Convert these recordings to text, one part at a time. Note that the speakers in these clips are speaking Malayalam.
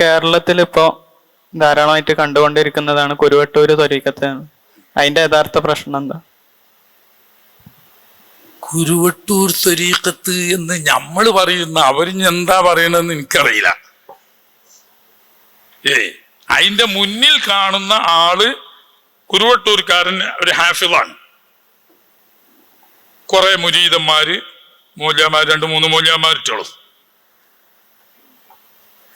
കേരളത്തിൽ ഇപ്പോ ധാരാളമായിട്ട് കണ്ടുകൊണ്ടിരിക്കുന്നതാണ് കുരുവട്ടൂര് തൊരീക്കത്ത് അതിന്റെ യഥാർത്ഥ പ്രശ്നം എന്താ? കുരുവട്ടൂർ ത്വരീക്കത്ത് എന്ന് നമ്മൾ പറയുന്ന അവർ എന്താ പറയണെന്ന് എനിക്കറിയില്ല. ഏ അതിന്റെ മുന്നിൽ കാണുന്ന ആൾ കുരുവട്ടൂർക്കാരൻ ഒരു ഹാഫിളാണ്. കുറെ മുരീതന്മാര് മൂല്യമാർ രണ്ട് മൂന്ന് മൂല്യമാരിട്ടുള്ളൂ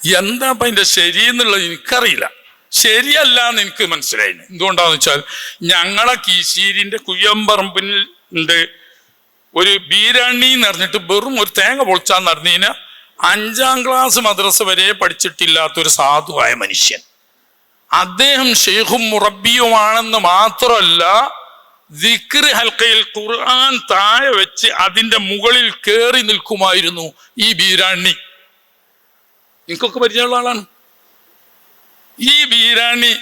എന്താ അതിന്റെ ശരി എന്നുള്ളത് എനിക്കറിയില്ല. ശരിയല്ല എന്ന് എനിക്ക് മനസ്സിലായി. എന്തുകൊണ്ടാന്ന് വെച്ചാൽ ഞങ്ങളെ കീശീരിന്റെ കുയ്യമ്പറമ്പിൽ ഉണ്ട് ഒരു ബീരണി എന്ന് പറഞ്ഞിട്ട് വെറും ഒരു തേങ്ങ പൊളിച്ചാൽ അറിഞ്ഞതിന് അഞ്ചാം ക്ലാസ് മദ്രസ വരെ പഠിച്ചിട്ടില്ലാത്ത ഒരു സാധുവായ മനുഷ്യൻ. അദ്ദേഹം ഷെയ്ഖും മുറബിയുമാണെന്ന് മാത്രമല്ല ദിക്ർ ഹൽക്കയിൽ ഖുർആൻ താഴെ വെച്ച് അതിന്റെ മുകളിൽ കയറി നിൽക്കുമായിരുന്നു ഈ ബീരാണി. നിങ്ങൾക്കൊക്കെ പരിചയമുള്ള ആളാണ്. ഈ ബീരാണി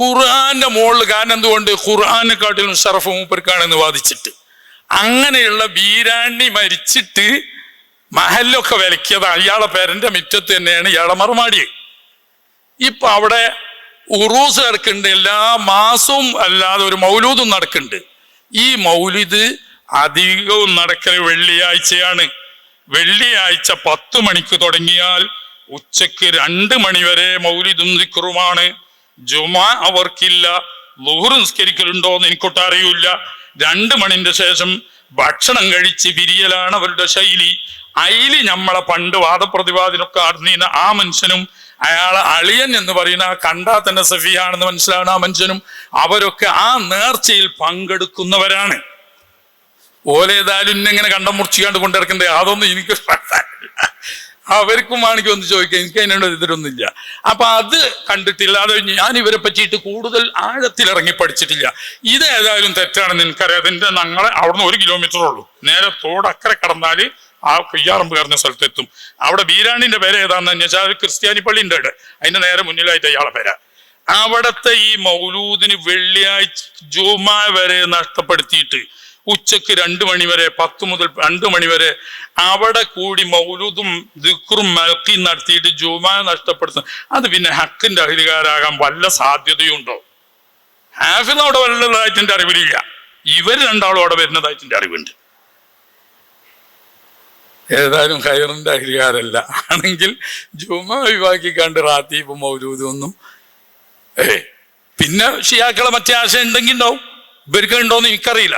ഖുർആന്റെ മുകളിൽ കാരണം എന്തുകൊണ്ട് ഖുർആനെക്കാട്ടിലും ഷറഫ് മൂപ്പർക്കാണെന്ന് വാദിച്ചിട്ട്. അങ്ങനെയുള്ള ബീരാണി മരിച്ചിട്ട് മഹലൊക്കെ വിലക്കിയത്. അയാളെ പേരന്റെ മുറ്റത്ത് തന്നെയാണ് ഇയാളെ മറുമാടിയത് ഇപ്പൊ അവിടെ ഉറൂസ് നടക്കുന്നുണ്ട്. എല്ലാ മാസവും അല്ലാതെ ഒരു മൗലൂദും നടക്കുന്നുണ്ട്. ഈ മൗലിദ് അധികവും നടക്കൽ വെള്ളിയാഴ്ചയാണ്. വെള്ളിയാഴ്ച പത്ത് മണിക്ക് തുടങ്ങിയാൽ ഉച്ചയ്ക്ക് രണ്ട് മണിവരെ മൗലിദും ദിക്റുമാണ് ജുമ അവർക്കില്ല. ലുഹർ നിസ്കരിക്കലുണ്ടോ എന്ന് എനിക്കൊട്ട് അറിയില്ല. രണ്ട് മണിന്റെ ശേഷം ഭക്ഷണം കഴിച്ച് വിരിയലാണ് അവരുടെ ശൈലി. അയിൽ നമ്മളെ പണ്ട് വാദപ്രതിവാദിനൊക്കെ അറിഞ്ഞിരുന്ന ആ മനുഷ്യനും അയാളെ അളിയൻ എന്ന് പറയുന്ന കണ്ടാൽ കണ്ടാ തന്നെ സഫിയാണെന്ന് മനസ്സിലാവുന്ന ആ മനുഷ്യനും അവരൊക്കെ ആ നേർച്ചയിൽ പങ്കെടുക്കുന്നവരാണ്. ഓലേതായാലും ഇന്നെങ്ങനെ കണ്ടം മുറിച്ചിക്കാണ്ട് കൊണ്ടിറക്കണ്ടേ അതൊന്നും എനിക്ക് അവർക്കും വേണമെങ്കിൽ ഒന്ന് ചോദിക്കാം. എനിക്ക് അതിനോട് ഇതിലൊന്നുമില്ല അപ്പൊ അത് കണ്ടിട്ടില്ല. അത് ഞാൻ ഇവരെ പറ്റിയിട്ട് കൂടുതൽ ആഴത്തിൽ ഇറങ്ങി പഠിച്ചിട്ടില്ല. ഇത് ഏതായാലും തെറ്റാണെന്ന് എനിക്കറിയാം. അതിന്റെ ഞങ്ങളെ അവിടുന്ന് ഒരു കിലോമീറ്റർ ഉള്ളൂ. നേരെ തോടക്കരെ കടന്നാൽ ആ കുയ്യാറമ്പ് കയറുന്ന സ്ഥലത്തെത്തും. അവിടെ ബീരാണിന്റെ പേര് ഏതാണെന്ന് വെച്ചാൽ ക്രിസ്ത്യാനി പള്ളിന്റെ അവിടെ. അതിന്റെ നേരെ മുന്നിലായിട്ട് അയാളെ പേര. അവിടത്തെ ഈ മൗലൂദിന് വെള്ളിയാഴ്ച ജുമ വരെ നഷ്ടപ്പെടുത്തിയിട്ട് ഉച്ചയ്ക്ക് രണ്ട് മണിവരെ പത്ത് മുതൽ രണ്ട് മണിവരെ അവിടെ കൂടി മൗലൂദും ദിക്റും മൽക്കിയും നടത്തിയിട്ട് ജുമാ നഷ്ടപ്പെടുത്തും അത് പിന്നെ ഹക്കിന്റെ അഹിലുകാരാകാൻ വല്ല സാധ്യതയുണ്ടോ? ഹാഫിൽ അവിടെ വല്ലതായിട്ട് അറിവില്ല അറിവിലില്ല. ഇവർ രണ്ടാളും അവിടെ വരുന്നതായിട്ട് അറിവുണ്ട്. ഏതായാലും ഹൈറിന്റെ അഹിലുകാരല്ല ആണെങ്കിൽ ജുമ ഒഴിവാക്കിക്കാണ്ട് റാത്തീബ് മൗലൂദും ഒന്നും ഏ പിന്നെ ഷിയാക്കളെ മറ്റേ ആശയം ഉണ്ടെങ്കിൽ ഉണ്ടാവും ഇവർക്ക് ഉണ്ടോന്ന് എനിക്കറിയില്ല.